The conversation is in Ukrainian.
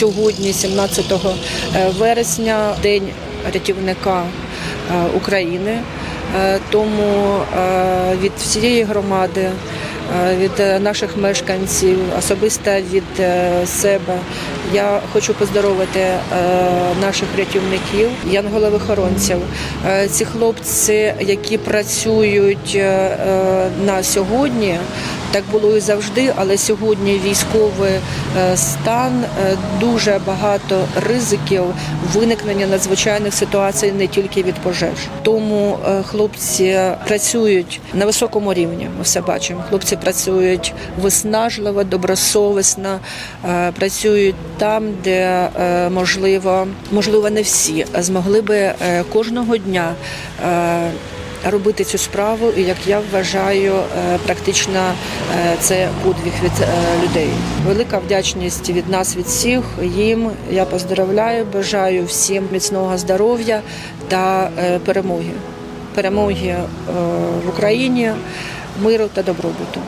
сьогодні, 17 вересня, день рятівника е, України. Е, Тому е, від всієї громади, е, від е, наших мешканців, особисто від е, себе, я хочу поздоровити е, наших рятівників, янголових-охоронців. Е, Ці хлопці, які працюють е, е, на сьогодні, так було і завжди, але сьогодні військовий е, стан, е, дуже багато ризиків виникнення надзвичайних ситуацій не тільки від пожеж. Тому е, хлопці працюють на високому рівні. Ми все бачимо. Хлопці працюють виснажливо, добросовісно, працюють там, де можливо, можливо, не всі змогли би кожного дня. Робити цю справу, і як я вважаю, е, практично е, це подвиг від е, людей. Велика вдячність від нас, від всіх їм. Я поздравляю, бажаю всім міцного здоров'я та перемоги. Перемоги в Україні, миру та добробуту.